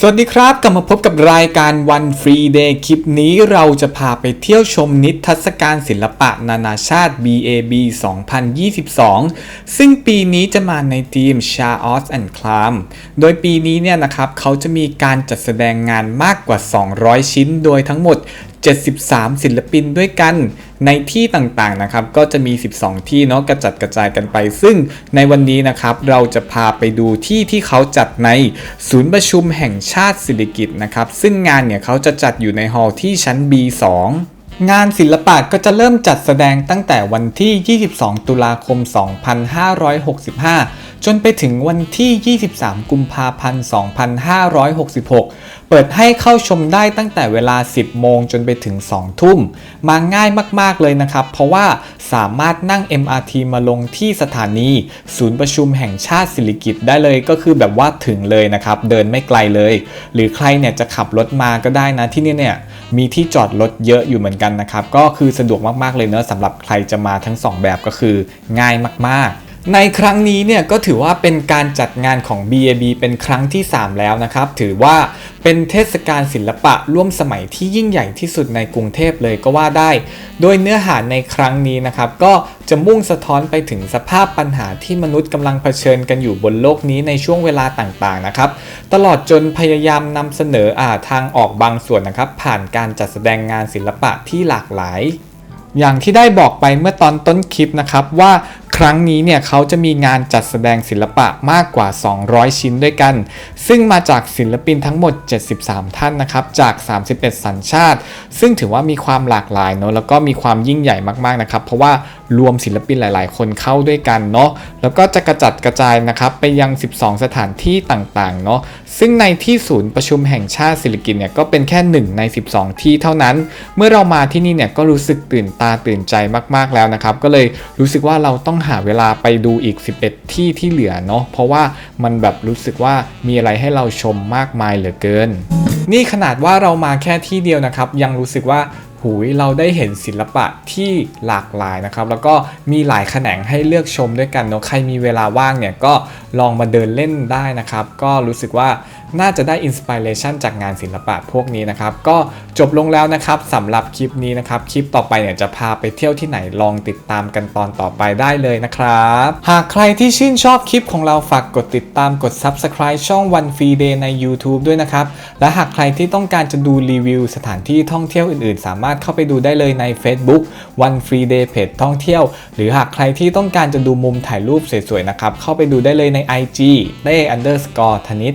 สวัสดีครับ กลับมาพบกับรายการวันฟรีเดย์คลิปนี้เราจะพาไปเที่ยวชมนิทรรศการศิลปะนานาชาติ BAB 2022 ซึ่งปีนี้จะมาในทีม Chaos and Clam โดยปีนี้เนี่ยนะครับเขาจะมีการจัดแสดงงานมากกว่า 200 ชิ้น โดยทั้งหมด 73 ศิลปินด้วยกันในที่ต่างๆนะครับ ก็จะมี 12 ที่เนาะกระจัดกระจายกันไป ซึ่งในวันนี้นะครับเราจะพาไปดูที่ที่เขาจัดในศูนย์ประชุมแห่งชาติศิริกิตนะครับ ซึ่งงานเนี่ยเขาจะจัดอยู่ในฮอลล์ที่ชั้น B2 งานศิลปะก็จะเริ่มจัดแสดงตั้งแต่วันที่ 22 ตุลาคม 2565 จนไปถึงวันที่ 23 กุมภาพันธ์ 2566 เปิดให้เข้าชมได้ตั้งแต่เวลา 10 โมงจนไปถึง 2 ทุ่ม มาง่ายมาก ๆ เลยนะครับ เพราะว่าสามารถนั่ง MRT มาลงที่สถานี ศูนย์ประชุมแห่งชาติศิริกิติ์ได้เลยก็คือแบบว่าถึงเลยนะครับ เดินไม่ไกลเลย หรือใครเนี่ยจะขับรถมาก็ได้นะที่นี่เนี่ย มีที่จอดรถเยอะอยู่เหมือนกันนะครับ ก็คือสะดวกมากๆเลยเนอะสำหรับใครจะมาทั้ง 2 แบบก็คือง่ายมากๆ ในครั้งนี้เนี่ยก็ถือว่าเป็นการจัดงานของ BAB เป็นครั้งที่ 3 แล้วนะครับ ถือว่าเป็นเทศกาลศิลปะร่วมสมัยที่ยิ่งใหญ่ที่สุดในกรุงเทพเลยก็ว่าได้ โดยเนื้อหาในครั้งนี้นะครับ ก็จะมุ่งสะท้อนไปถึงสภาพปัญหาที่มนุษย์กำลังเผชิญกันอยู่บนโลกนี้ในช่วงเวลาต่างๆนะครับ ตลอดจนพยายามนำเสนออาทางออกบางส่วนนะครับ ผ่านการจัดแสดงงานศิลปะที่หลากหลายอย่างที่ได้บอกไปเมื่อตอนต้นคลิปนะครับว่า ครั้งนี้เนี่ยเขาจะมีงานจัดแสดงศิลปะมากกว่า 200 ชิ้นด้วยกัน ซึ่งมาจากศิลปินทั้งหมด 73 ท่านนะครับ จาก 31 สัญชาติ ซึ่งถือว่ามีความหลากหลายเนาะแล้วก็มีความยิ่งใหญ่มาก ๆ นะครับ เพราะว่ารวมศิลปินหลาย ๆ คนเข้าด้วยกันเนาะแล้วก็จะกระจัดกระจายนะครับไปยัง 12 สถานที่ต่าง ๆ เนาะซึ่งในที่ศูนย์ประชุมแห่งชาติศิริกิติ์เนี่ยก็เป็นแค่หนึ่งใน 12 ที่เท่านั้น เมื่อเรามาที่นี่เนี่ยก็รู้สึกตื่นตาตื่นใจมาก ๆ แล้วนะครับ ก็เลยรู้สึกว่าเราต้องหาเวลาไปดูอีก 11 ที่ที่เหลือเนาะเพราะว่ามันแบบรู้สึกว่ามีอะไรให้เราชมมากมายเหลือเกิน นี่ขนาดว่าเรามาแค่ที่เดียวนะครับ ยังรู้สึกว่า หูยเราได้เห็นศิลปะที่หลากหลายนะครับ แล้วก็มีหลายแขนงให้เลือกชมด้วยกันเนาะใครมีเวลาว่างเนี่ยก็ลองมาเดินเล่นได้นะครับ ก็รู้สึกว่าน่าจะได้อินสปิเรชันจากงานศิลปะพวกนี้นะครับ ก็จบลงแล้วนะครับสำหรับคลิปนี้นะครับ คลิปต่อไปเนี่ยจะพาไปเที่ยวที่ไหนลองติดตามกันตอนต่อไปได้เลยนะครับ หากใครที่ชื่นชอบคลิปของเราฝากกดติดตามกด Subscribe ช่อง One Free Day ใน YouTube ด้วยนะครับ และหากใครที่ต้องการจะดูรีวิวสถานที่ท่องเที่ยวอื่นๆ สามารถเข้าไปดูได้เลยใน Facebook One Free Day เพจท่องเที่ยว หรือหากใครที่ต้องการจะดูมุมถ่ายรูปสวยๆนะครับ เข้าไปดูได้เลยใน IG ได้ underscore ธนิต